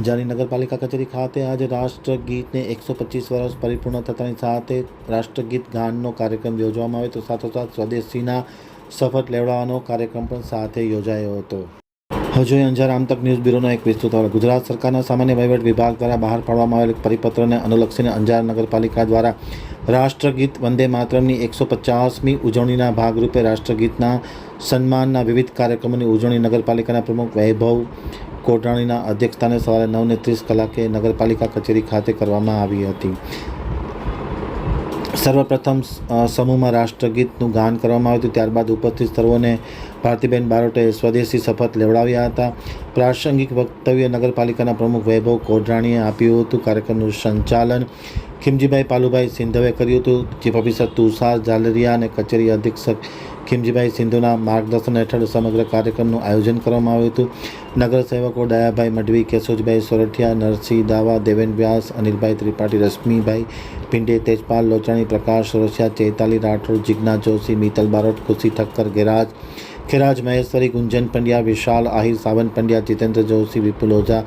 અંજારની નગરપાલિકા કચેરી ખાતે આજે રાષ્ટ્રગીતને એકસો પચીસ વર્ષ પરિપૂર્ણ થતાની સાથે રાષ્ટ્રગીત ગાનનો કાર્યક્રમ યોજવામાં આવ્યો તો સાથોસાથ સ્વદેશીના શપથ લેવડાવવાનો કાર્યક્રમ પણ સાથે યોજાયો હતો. હજુ અંજાર આમતક ન્યૂઝ બ્યુરોનો એક વિસ્તૃત અહેવાલ. ગુજરાત સરકારના સામાન્ય વહીવટ વિભાગ દ્વારા બહાર પાડવામાં આવેલ પરિપત્રને અનુલક્ષીને અંજાર નગરપાલિકા દ્વારા રાષ્ટ્રગીત વંદે માતરમની એકસો પચાસમી ઉજવણીના ભાગરૂપે રાષ્ટ્રગીતના સન્માનના વિવિધ કાર્યક્રમોની ઉજવણી નગરપાલિકાના પ્રમુખ વૈભવ કોટાણીના અધ્યક્ષસ્થાને સવારે નવને ત્રીસ કલાકે નગરપાલિકા કચેરી ખાતે કરવામાં આવી હતી. સર્વપ્રથમ સમૂહમાં રાષ્ટ્રગીતનું ગાન કરવામાં આવ્યું હતું. ત્યારબાદ ઉપસ્થિત સર્વોને ભારતીબેન બારોટે સ્વદેશી શપથ લેવડાવ્યા હતા. પ્રાસંગિક વક્તવ્ય નગરપાલિકાના પ્રમુખ વૈભવ કોઢરાણીએ આપ્યું હતું. કાર્યક્રમનું સંચાલન ખીમજીભાઈ પાલુભાઈ સિંધવે કર્યું હતું, ચીફ ઓફિસર તુષાર ઝાલરિયા અને કચેરી અધિક્ષક ખીમજીભાઈ સિંધુના માર્ગદર્શન હેઠળ સમગ્ર કાર્યક્રમનું આયોજન કરવામાં આવ્યું હતું. નગર સેવકો દયાભાઈ મઢવી, કેશોજભાઈ સોરઠિયા, નરસિંહ દાવા, દેવેન વ્યાસ, અનિલભાઈ ત્રિપાઠી, રશ્મિભાઈ પિંડે, તેજપાલ લોચાણી, પ્રકાશ રોસિયા ચૈતાલી રાઠોડ, જિજ્ઞા જોશી, મિતલ બારોટ ખુશી ઠક્કર, ગેરાજ, ખેરાજ મહેશ્વરી, ગુંજન પંડ્યા, વિશાલ આહિર સાવંત પંડ્યા, જીતેન્દ્ર જોશી, વિપુલ ઓઝા,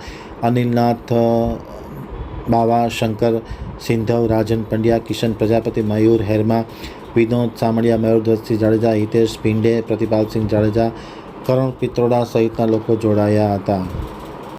અનિલનાથ બાવા, શંકર સિંધવ, રાજન પંડ્યા, કિશન પ્રજાપતિ, મયુર હેરમા, વિનોદ સામડિયા મયુરધ્વજસિંહ જાડેજા, હિતેશ ભીંડે, પ્રતિપાલસિંહ જાડેજા, કરણ પિત્રોડા સહિતના લોકો જોડાયા હતા.